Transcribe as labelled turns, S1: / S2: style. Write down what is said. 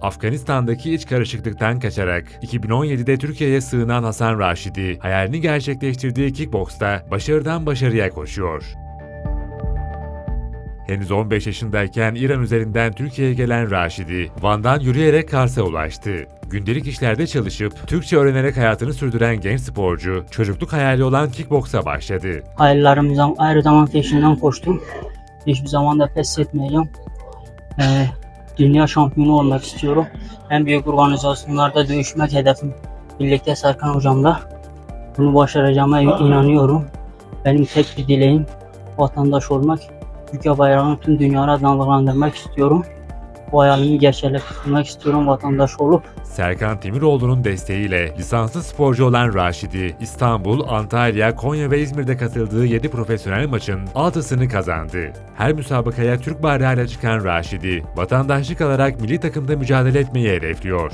S1: Afganistan'daki iç karışıklıktan kaçarak 2017'de Türkiye'ye sığınan Hasan Raşidi, hayalini gerçekleştirdiği kickboksta başarıdan başarıya koşuyor. Henüz 15 yaşındayken İran üzerinden Türkiye'ye gelen Raşidi, Van'dan yürüyerek Kars'a ulaştı. Gündelik işlerde çalışıp Türkçe öğrenerek hayatını sürdüren genç sporcu, çocukluk hayali olan kickboksa başladı.
S2: Hayallerim zam- her zaman peşinden koştum. Hiçbir zaman da pes etmeyeceğim. Ee, dünya şampiyonu olmak istiyorum. En büyük organizasyonlarda dövüşmek hedefim. Birlikte Serkan hocamla bunu başaracağıma inanıyorum. Benim tek bir dileğim vatandaş olmak. Türkiye bayrağını tüm dünyaya dalgalandırmak istiyorum. Bu hayalimi gerçekleştirmek istiyorum vatandaş olup.
S1: Serkan Temiroğlu'nun desteğiyle lisanslı sporcu olan Raşidi, İstanbul, Antalya, Konya ve İzmir'de katıldığı 7 profesyonel maçın 6'sını kazandı. Her müsabakaya Türk bayrağıyla çıkan Raşidi, vatandaşlık alarak milli takımda mücadele etmeyi hedefliyor.